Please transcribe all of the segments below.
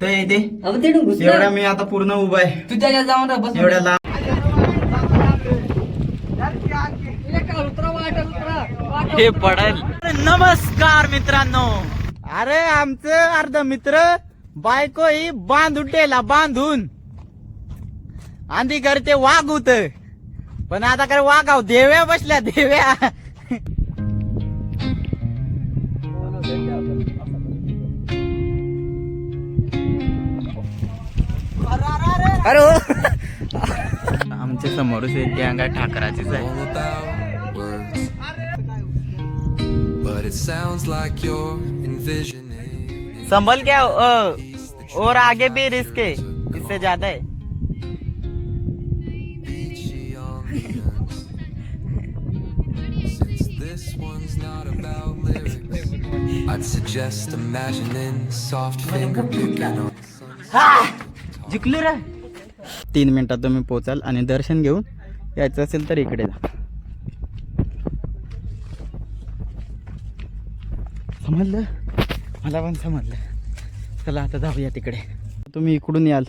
ते येते अबे तिकडून घुस ना. एवढ्या मी आता पूर्ण उभा आहे. तू त्याच्यात जाऊन बस. एवढ्या लांब हे पडेल. नमस्कार मित्रांनो. अरे आमचं अर्ध मित्र बायको ही बांधून टेला बांधून. आधी करते वाघ होत पण आता काय वाघाव देव्या बसल्या देव्या. अरे आमच्या समोरच एक गँग आहे ठाकराचीच आहे संभल क्या और आगे भी रिस्क है इससे ज्यादा है I'd suggest imagining soft finger picking on जिंकलो रे तीन मिनटात तुम्ही पोचाल आणि दर्शन घेऊन यायचं असेल तर इकडे जा. समजलं? मला पण समजलं. चला आता जाऊया तिकडे. तुम्ही इकडून याल.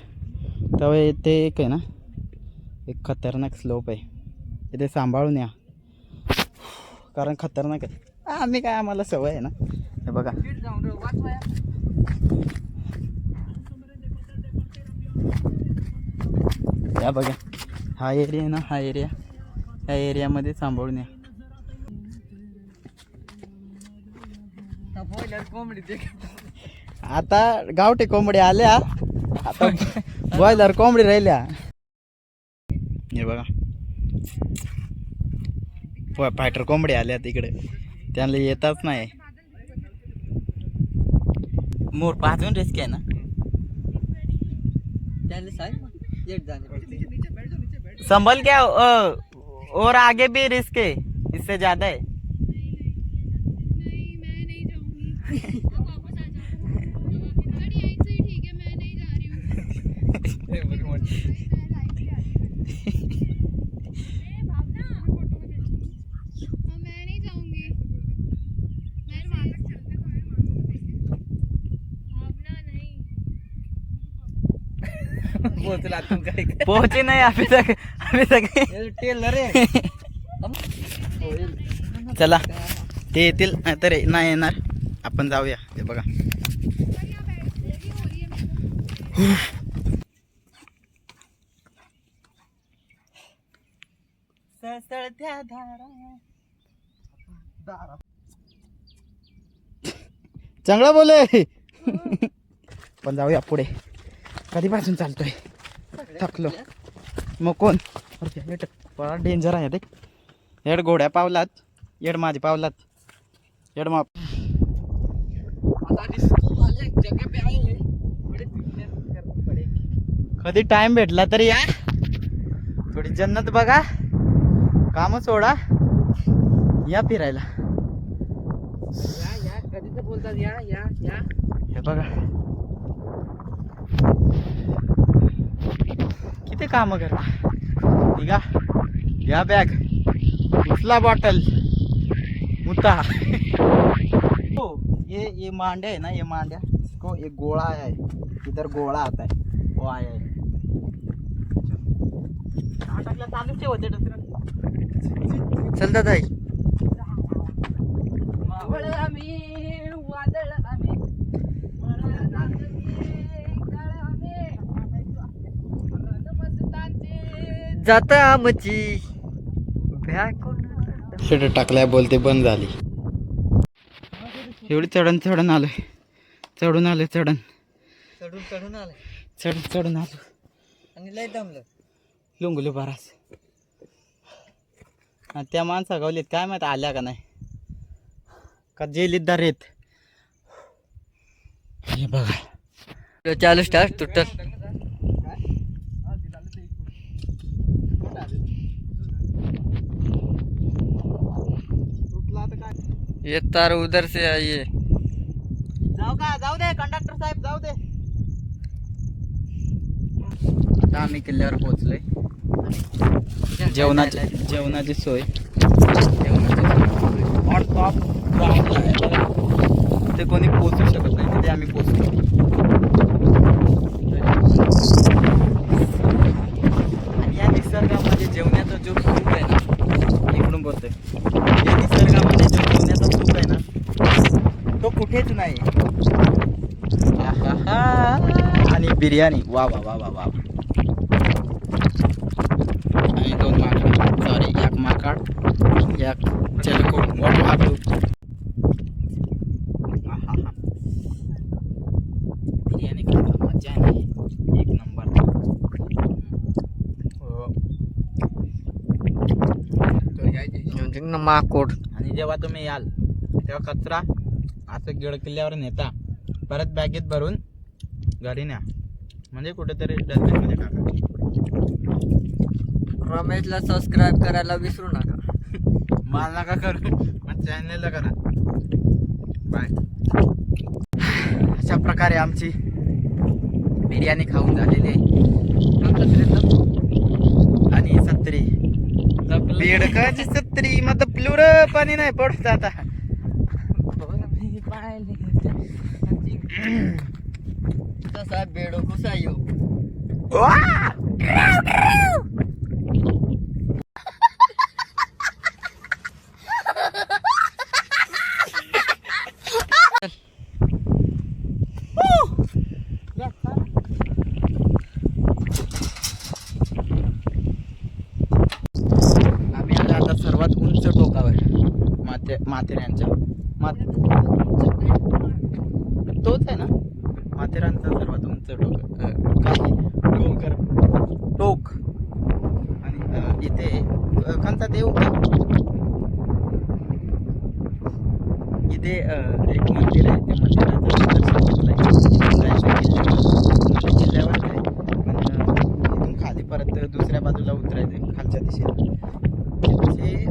तेव्हा ते एक आहे ना? एक खतरनाक स्लोप आहे. इथे सांभाळून या. कारण खतरनाक आहे. आम्ही काय आम्हाला सवय आहे ना? हे बघा. या बघा. हा एरिया ना हा एरिया या एरियामध्ये सांभाळून या. आता गावठी कोंबडी आल्या. आता बॉयलर कोंबडी राहिल्या. हे बघा. फायटर कोंबडी आल्या तिकडे. त्यांना येताच नाही. मोर पाचून रिस्क आहे ना. त्याला सांग. संभल क्या और आगे भी रिस्क है इससे ज्यादा है नहीं मैं नहीं जाऊंगी आप वापस आ जाओ गाड़ी यहीं से ही ठीक है मैं नहीं जा रही हूँ मैं लाइट ही आ रही हूँ। ए, भावना हाँ, मैं नहीं जाऊंगी मैं वहाँ तक चलते तो है, वहाँ तक देखें। भावना नहीं पोहोचला तू काय पहुंचे नहीं अभी तक अभी तक टेलर रे चला ते येतील तर नाही येणार. आपण जाऊया ते बघा. मेरे को चांगला बोले. पण जाऊया पुढे. कधीपासून चालतोय? थकलो. मग कोण? बड़ा डेंजर आहे ते येड घोड्या पावलात येड माझी पावलात. येड मा जगह पे आए हैं बड़े fitness करने पड़ेगी कधी टाइम भेटला तरी या थोडी जन्नत बघा. काम सोडा. या फिरायला. या या कधी तर बोलतात? या या या. हे बघा. किती काम करा? निघा. घ्या बॅग उचला बॉटल मुता. हो ये ये मांड्या है ना ये मांड्या. इसको एक गोला है इधर गोला आता है वो आया है हा, टाकला चालूच ठेवते चल दादा. आम्ही वादळ आम्ही वादळ आम्ही मस्तांची जाता आमची. शेट टाकलाय बोलते बंद झाली. एवढी चढण चढण आलोय. चढून आलोय चढण. चढून चढून आलाय. चढून चढून आलो. आणि लय दमलं. लुंगुली बारास आणि त्या माणसा गावलीत काय माहीत आल्या का नाही. का जेलीत दारेत हे बघा. चालू स्टार्ट तुटल ये तार उधर से आइए। जाऊ का जाऊ दे कंडक्टर साहेब जाऊ दे। आता आम्ही किल्ल्यावर पोहोचलोय. जेवणाची जेवणाची सोय. ऑन टॉप ग्राउंडला आहे. बघा. ते कोणी पोहोचू शकत नाही तिथे आम्ही पोहोचलो आणि बिर्याणी. वा वा वा वा वा. आणि दोन माकड. सॉरी एक माकड एक चिलकू मोठं हाकू बिर्याणी खायला मजा नाही. एक नंबर. माकोड. आणि जेव्हा तुम्ही याल तेव्हा कचरा असं गिळ किल्ल्यावर नेता. परत बॅगेत भरून घरी न्या. म्हणजे कुठेतरी डस्टबिनमध्ये टाका रमेशला सबस्क्राईब करायला विसरू नका. मला नका करू. मग चॅनलला करा. बाय अशा प्रकारे आमची बिर्याणी खाऊन झालेली आहे. आणि सत्री. बेडकाची सत्री. मग प्लुर पाणी नाही पडत आता. तसा बेडो कुसा येऊ आम्ही आलो आता सर्वात उंच टोकावर माथे माथेऱ्यांच्या माथ तोच आहे ना माथेरानचा सर्वात उंच टोक अं, काय डोंगर टोक आणि अं, इथे अं, कोणता देव का अं, एक मंदिर आहे ते मंदिराचं दर्शन घेतलंय. इथून जायचं किल्ल्यावर. म्हणजे आहे पण खाली परत दुसऱ्या बाजूला उतरायचं खालच्या दिशेला तिथे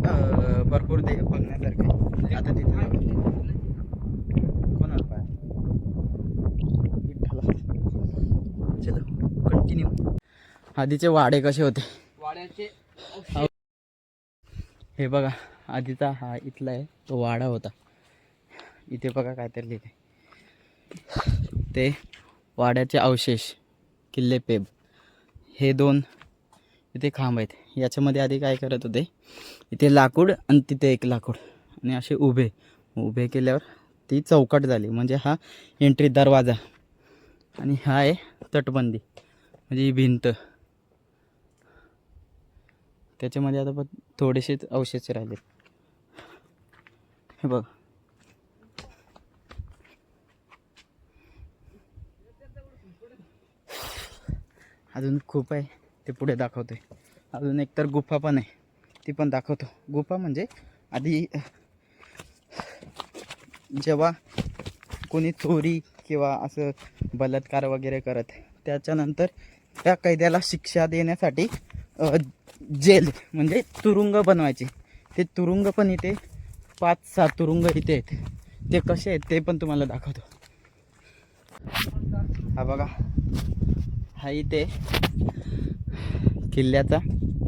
भरपूर देव बघण्यासारखे आहे. आता तिथे. कोणाला पाय विठ्ठला. चलो कंटिन्यू आधीचे वाडे कसे होते वाड्याचे हे बघा आधीचा हा इथला आहे तो वाडा होता इथे बघा काहीतरी लिहिले ते वाड्याचे अवशेष किल्ले पेब. हे दोन इथे खांब आहेत. याच्यामध्ये आधी काय करत होते इथे लाकूड आणि तिथे एक लाकूड. आणि असे उभे उभे केल्यावर ती चौकट झाली. म्हणजे हा एंट्री दरवाजा. आणि हा आहे तटबंदी. म्हणजे ही भिंत. त्याच्यामध्ये आता पण थोडेसेच अवशेष राहिले हे बघ. अजून खूप आहे ते पुढे दाखवतो आहे अजून एक तर गुफा पण आहे ती पण दाखवतो. गुफा म्हणजे आधी जेव्हा कोणी चोरी किंवा असं बलात्कार वगैरे करत त्याच्यानंतर त्या कैद्याला शिक्षा देण्यासाठी जेल म्हणजे तुरुंग बनवायचे. ते तुरुंग पण इथे पाच सात तुरुंग इथे आहेत. ते कसे आहेत ते पण तुम्हाला दाखवतो. हा बघा. हा इथे किल्ल्याचा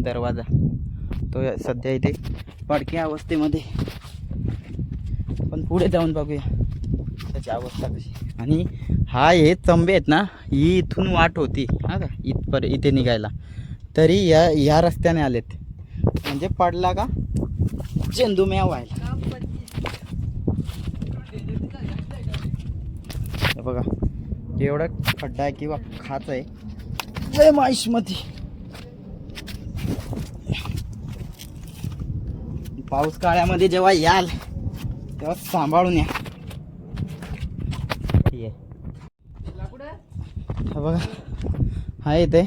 दरवाजा. तो सध्या इथे पडक्या अवस्थेमध्ये. पण पुढे जाऊन बघूया. त्याची अवस्था कशी. आणि हा हे चंबे आहेत ना ही इथून वाट होती. हा का? इथपर इथे निघायला. तरी या या रस्त्याने आलेत. म्हणजे पडला का? चेंदुम्या व्हायला. बघा. एवढा खड्डा आहे किंवा खाच आहे. जय माईशमध्ये पाऊस काळ्यामध्ये जेव्हा याल तेव्हा सांभाळून या. ये. बघा हा इथे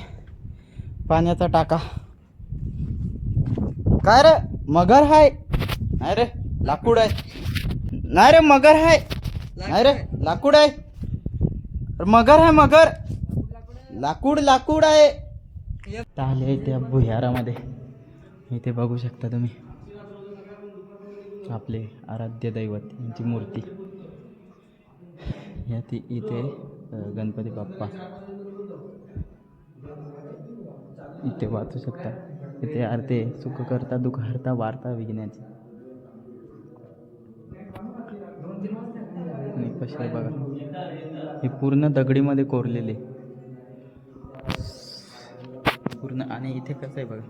पाण्याचा टाका. काय रे मगर हाय? नाही रे लाकूड आहे. नाही रे मगर हाय. नाही रे लाकूड आहे. मगर आहे मगर. लाकूड लाकूड आहे. आले त्या भुयारामध्ये. इथे बघू शकता तुम्ही. आपले आराध्य दैवत यांची मूर्ती. या ती इथे गणपती बाप्पा. इथे वाचू शकता. इथे अर्थे सुख करता दुःख हरता वार्ता विघ्नाची. आणि बघा. हे पूर्ण दगडीमध्ये कोरलेले. पूर्ण आणि इथे कसं आहे बघा.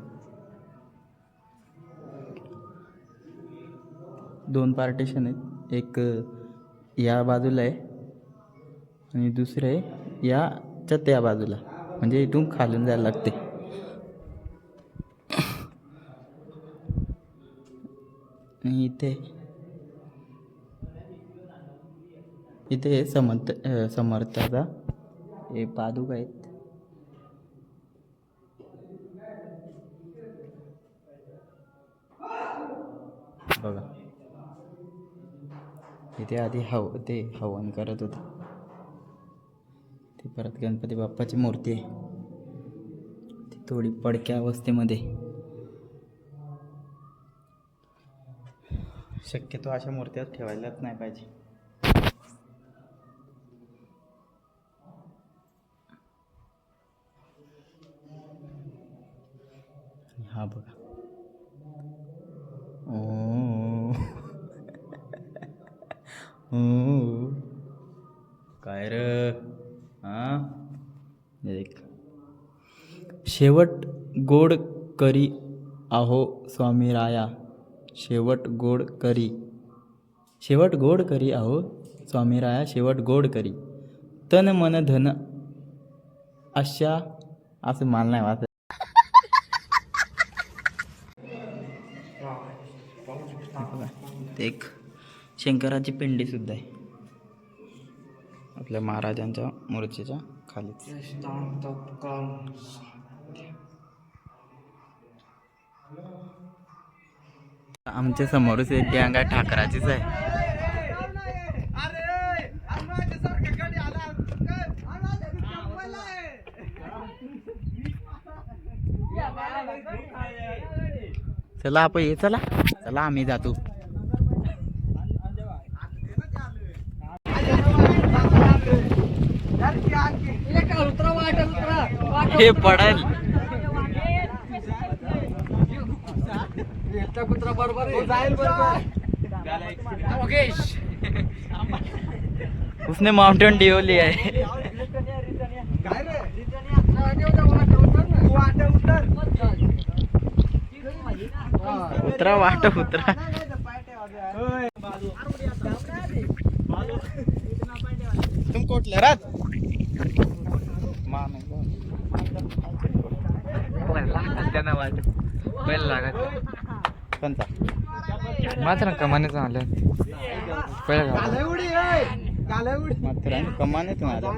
दोन पार्टिशन आहेत. एक या बाजूला आहे आणि दुसरं आहे याच्या त्या बाजूला. म्हणजे इथून खालून जायला लागते. आणि इथे इथे समर्थ समर्थाचा हे पादुक आहेत. बघा. इथे आधी हव ते हवन करत होते. ती परत गणपती बाप्पाची मूर्ती आहे. ती थोडी पडक्या अवस्थेमध्ये. शक्यतो अशा मूर्त्या ठेवायलाच नाही पाहिजे आणि हा बघा ओ ओ काय र हां एक. शेवट गोड करी आहो स्वामी राया शेवट गोड करी. शेवट गोड करी आहो स्वामी राया शेवट गोड करी. तन मन धन अशा असं मला नाही वाटत एक शंकराची पिंडी सुद्धा आहे. आपल्या महाराजांच्या मूर्तीच्या. खालीच आमच्या समोरच एक गँग आहे ठाकराचीच आहे. चला आपण ये चला. चला आम्ही जातो. हे पडेल. उसने माउंटेन ड्यू लिया है. उतरा वाट उतरा. तुम कोटले रात त्यांना वाट पहिला लागत कोणता? मात्र कमाने आलं पहिला मात्र कमानेतून आला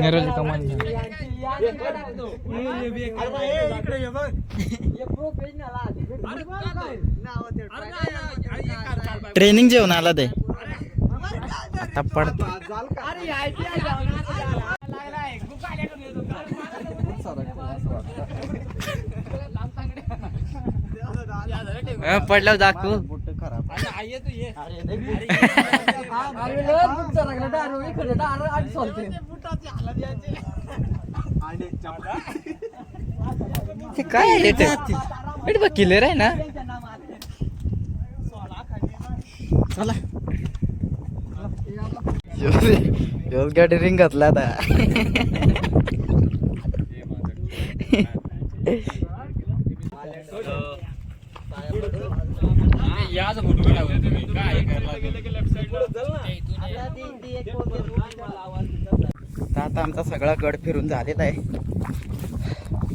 नेरळची कमान. ट्रेनिंग जेवण आला ते आता पडत. पडल्यावर दाखवू खराब काय येते बघ किलर आहे ना चला योज गाडी रिंग घातला आता तर आता आमचा सगळा गड फिरून झालेला आहे.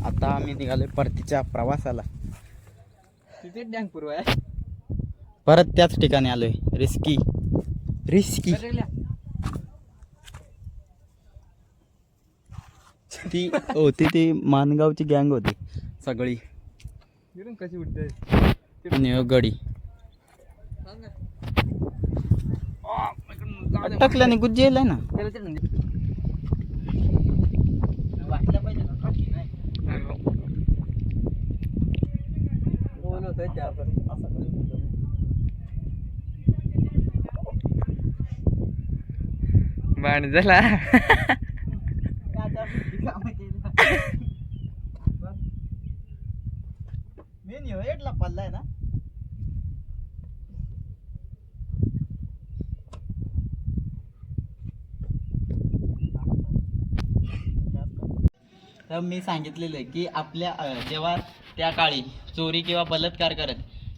आता आम्ही निघालोय परतीच्या प्रवासाला. पूर्व आहे. परत त्याच ठिकाणी आलोय. रिस्की. रिस्की. ती होती ती मानगावची गँग होती सगळी. कशी उठते गडी अटकल्याने गुज्जेल आहे ना? बाण झाला मेन ह्यो एटला पल्लाय ना तर मी सांगितलेलं आहे की आपल्या जेव्हा त्या काळी चोरी किंवा बलात्कार करत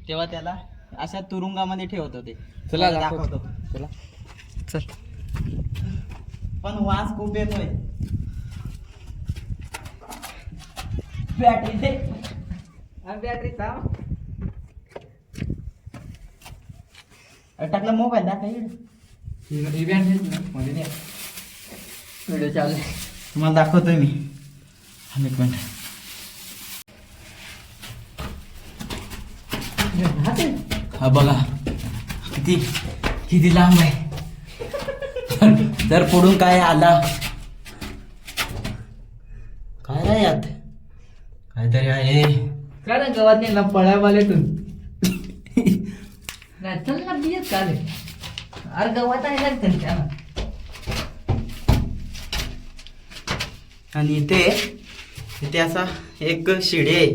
तेव्हा त्याला अशा तुरुंगामध्ये ठेवत होते. चला. दाखवतो. चला. चल. पण वास खूप येतोय. बॅटरी दे. बॅटरी टाकला मोबाईल दाखवा. ही व्हिडिओ चालू. तुम्हाला दाखवतोय मी. एक मिनिट. हा बघा. किती किती लांब आहे. जर पुढून काय आला? काय नाही यात. काहीतरी आहे. काय ना गवात नाही ना पळावालेतून नाही चल ना बियत का रे अरे गवात आहे ना त्यांच्या आणि इथे इथे असा एक शिडी आहे.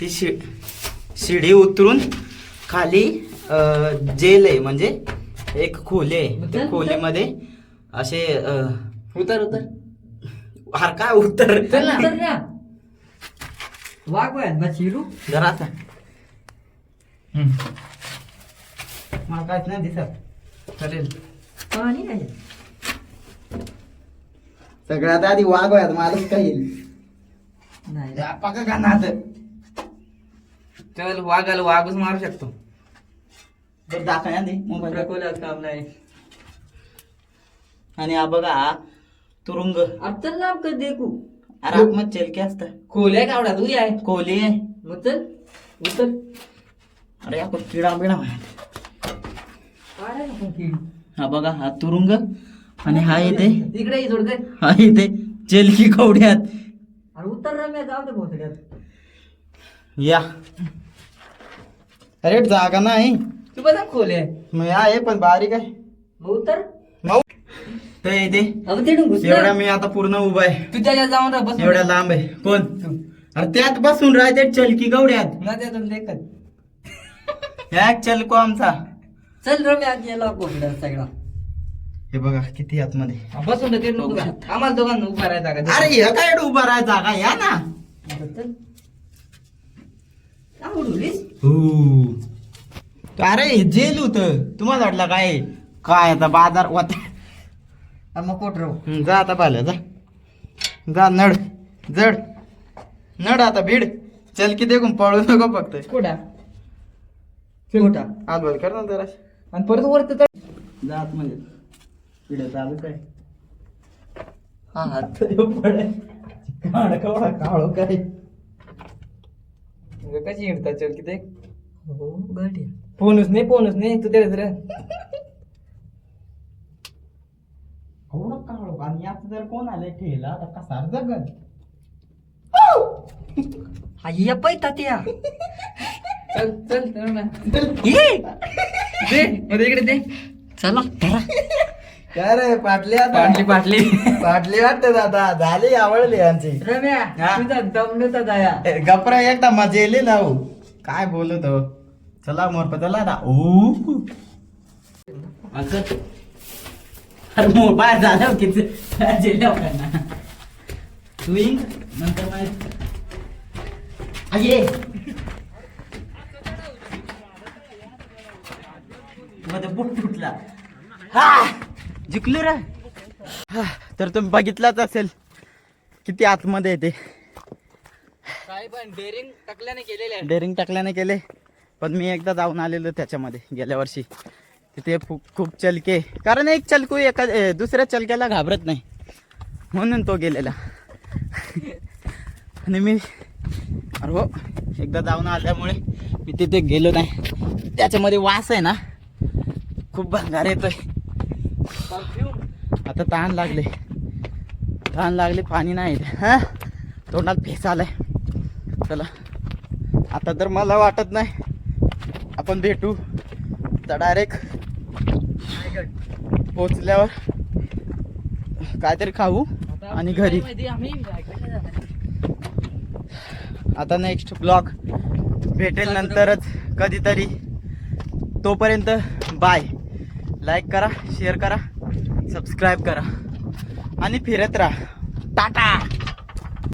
ती शि शिडी उतरून खाली अं, जेल आहे. म्हणजे एक खोली आहे. त्या खोलीमध्ये असे अं, उतर उतर. अरे काय वयात चिरू जरा आता. मला काहीच नाही दिसत. चालेल. सगळ्यात आधी वाघ आहेत मालच काही येईल नाही पाका का नात चल वाघाला वाघच मारू शकतो. तर दाखवा दे मोबाईल. प्रकोल्यात काम नाही. आणि हा बघा हा तुरुंग. अरे ना कर देखू. आतमध्ये चेलके असतं. खोल्या कावडा तू आहे. कोहली आहे. मग चल उतर. अरे आपण किडा बिडा काय आहे आपण किडी? हा बघा हा तुरुंग. आणि हा इथे. तिकडे ये हा इथे. चेलकी कवड्यात. अरे उतर रम्या जाऊ दे भोसड्यात. या. अरे जागा नाही. तू बघा खोले मग आहे पण बारीक आहे. मग उतर. माऊ. तर इथे अब तिकडून घुस एवढ्या मी आता पूर्ण उभा आहे. तू त्याच्यात जाऊन राह बस. एवढ्या लांब आहे. कोण? तू. अरे त्यात बसून राहते चलकी गवड्यात. ना त्यातून देखत. ह्या चलको आमचा. चल रम्या गेला भोसड्यात सगळा. हे बघा किती आतमध्ये. बसून उभा. आम्हाला दोघांना उभा राहायचा का? अरे हे काय उभा राहा जागा या ना. का उडवलीस? अरे हे जेल होत. तुम्हाला वाटलं काय? काय आता बाजार अरे मग कोट राहू जा आता पाहिलं जा. जा नड. जड. नड आता भीड. चल की देखून पळू नको फक्त. कोटा कोटा हात बंद कर ना जरा आणि परत वर तर जा आतमध्ये. व्हिडिओ चालूच आहे. हा हा काळो काय? कशी हिंडता चल किती हो गाडी फोनच नाही फोनच नाही. तू त्याला जरा एवढं काळो आणि यात जर कोण आले ठेला आता कसार जगल अय्या पैता त्या चल चल चल ना. ये. दे मध्ये इकडे दे. चला धरा. काय रे पाटली आता? पाटली पाटली. पाटली वाटत आता. झाली आवडली यांची. रम्या हा? तुझा दया. गप्रा एकदा मजा येली ना हो. काय बोलत हो चला मोरपा चला आता. ओ असं अरे मोबाईल झाला हो किती जेल्या ना स्विंग नंतर माहीत अये मध्ये बुट तुटला हा! जिंकलो रे हा, तर तुम्ही बघितलाच असेल. किती आतमध्ये येते काय पण डेअरिंग टाकल्याने केलेले डेअरिंग टाकल्याने केले. पण मी एकदा जाऊन आलेलो त्याच्यामध्ये गेल्या वर्षी. तिथे खूप चलके. कारण एक चलकू एका दुसऱ्या चलक्याला घाबरत नाही. म्हणून तो गेलेला. आणि मी अरे हो एकदा जाऊन आल्यामुळे मी तिथे गेलो नाही. त्याच्यामध्ये वास आहे ना. खूप भंगार येतोय. आता तहान लागले. तहान लागले पाणी नाही. हा? तोंडात फेस आलाय. चला. आता तर मला वाटत नाही. आपण भेटू. तर डायरेक्ट पोचल्यावर काहीतरी खाऊ आणि घरी. आता नेक्स्ट ब्लॉग भेटेल नंतरच. कधीतरी. तोपर्यंत बाय लाईक करा शेअर करा सबस्क्राईब करा. आणि फिरत राहा. टाटा!